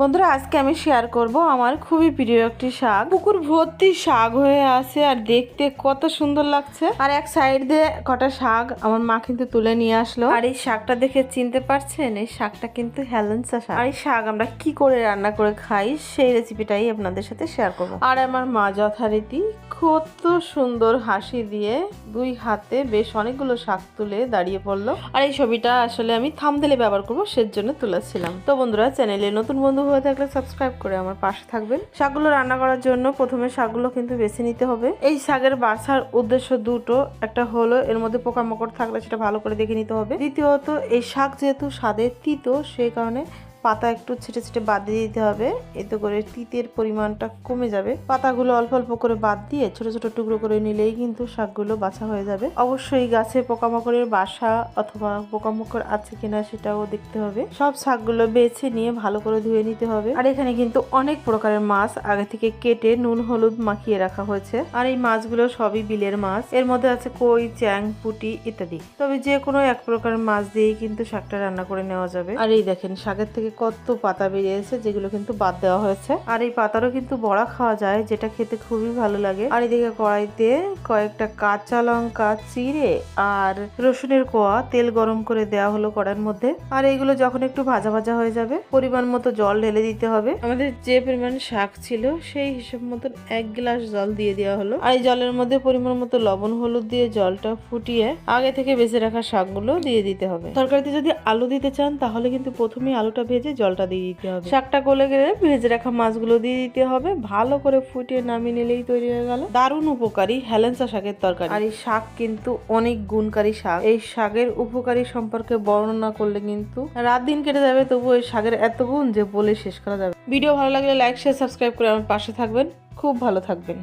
বন্ধুরা, আজকে আমি শেয়ার করব আমার খুবই প্রিয় একটি শাক। পুকুর ভর্তি শাক হয়ে আছে আর দেখতে কত সুন্দর লাগছে। আর এক সাইড দিয়ে কটা শাক আমার মা কিন্তু তুলে নিয়ে আসলো। আর এই শাকটা দেখে চিনতে পারছেন, এই শাকটা কিন্তু হ্যালেন্সা শাক। আর এই শাক আমরা কি করে রান্না করে খাই সেই রেসিপিটাই আপনাদের সাথে শেয়ার করব। আর আমার মা যথারীতি কত সুন্দর হাসি দিয়ে দুই হাতে বেশ অনেকগুলো শাক তুলে দাঁড়িয়ে পড়ল। আর এই ছবিটা আসলে আমি থামদেলে ব্যবহার করব, সেজন্য তুলেছিলাম। তো বন্ধুরা, চ্যানেলে নতুন বন্ধু হয়ে থাকলে সাবস্ক্রাইব করে আমার পাশে থাকবেন। শাকগুলো রান্না করার জন্য প্রথমে শাকগুলো কিন্তু বেছে নিতে হবে। এই শাকের বাছার উদ্দেশ্য দুটো। একটা হলো এর মধ্যে পোকামাকড় থাকলে সেটা ভালো করে দেখে নিতে হবে। দ্বিতীয়ত, এই শাক যেহেতু স্বাদে তিতো, সেই কারণে পাতা একটু ছেটে ছেটে বাদ দিয়ে দিতে হবে। এতে করে তিতের পরিমাণটা কমে যাবে। পাতাগুলো অল্প অল্প করে বাদ দিয়ে ছোট ছোট টুকরো করে নিলেই কিন্তু শাকগুলো বাছা হয়ে যাবে। অবশ্যই গাছে পোকামাকড়ের বাসা অথবা পোকামাকড় আছে কিনা সেটাও দেখতে হবে। সব শাকগুলো বেছে নিয়ে ভালো করে ধুয়ে নিতে হবে। আর এখানে কিন্তু অনেক প্রকারের মাছ আগে থেকে কেটে নুন, হলুদ মাখিয়ে রাখা হয়েছে। আর এই মাছগুলো সবই বিলের মাছ। এর মধ্যে আছে কই, চ্যাং, পুটি ইত্যাদি। তবে যে কোনো এক প্রকারের মাছ দিয়েই কিন্তু শাকটা রান্না করে নেওয়া যাবে। আর এই দেখেন, শাকের থেকে কত পাতা বেরিয়েছে, যেগুলো কিন্তু বাদ দেওয়া হয়েছে। আর এই পাতারও কিন্তু বড়া খাওয়া যায়, যেটা খেতে খুবই ভালো লাগে। আর এদিকে কড়াইতে কয়েকটা কাঁচা লঙ্কা, চিড়ে আর রসুনের কোয়া তেল গরম করে দেওয়া হলো কড়াইয়ের মধ্যে। আর এইগুলো যখন একটু ভাজা ভাজা হয়ে যাবে, পরিমাণ মতো জল ঢেলে দিতে হবে। আমাদের যে পরিমাণ শাক ছিল, সেই হিসাব মতন এক গ্লাস জল দিয়ে দেওয়া হলো। আর এই জলের মধ্যে পরিমাণ মতো লবণ, হলুদ দিয়ে জলটা ফুটিয়ে আগে থেকে বেঁচে রাখা শাকগুলো দিয়ে দিতে হবে। তরকারিতে যদি আলু দিতে চান, তাহলে কিন্তু প্রথমে আলুটা ভেজে জলটা দিয়ে দিতে হবে। শাকটা গলে গেলে ভেজে রাখা মাছগুলো দিয়ে দিতে হবে। ভালো করে ফুটিয়ে নামিয়ে নিলেই তৈরি হয়ে গেল। দারুণ উপকারী হেলেন্সা শাকের তরকারি। আর এই শাক কিন্তু অনেক গুণকারী শাক। এই শাকের উপকারী সম্পর্কে বর্ণনা করলে কিন্তু রাত দিন কেটে যাবে তবু এই শাকের এত গুণ যে বলে শেষ করা যাবে ভিডিও ভালো লাগলে লাইক শেয়ার সাবস্ক্রাইব করে আমার পাশে থাকবেন। খুব ভালো থাকবেন।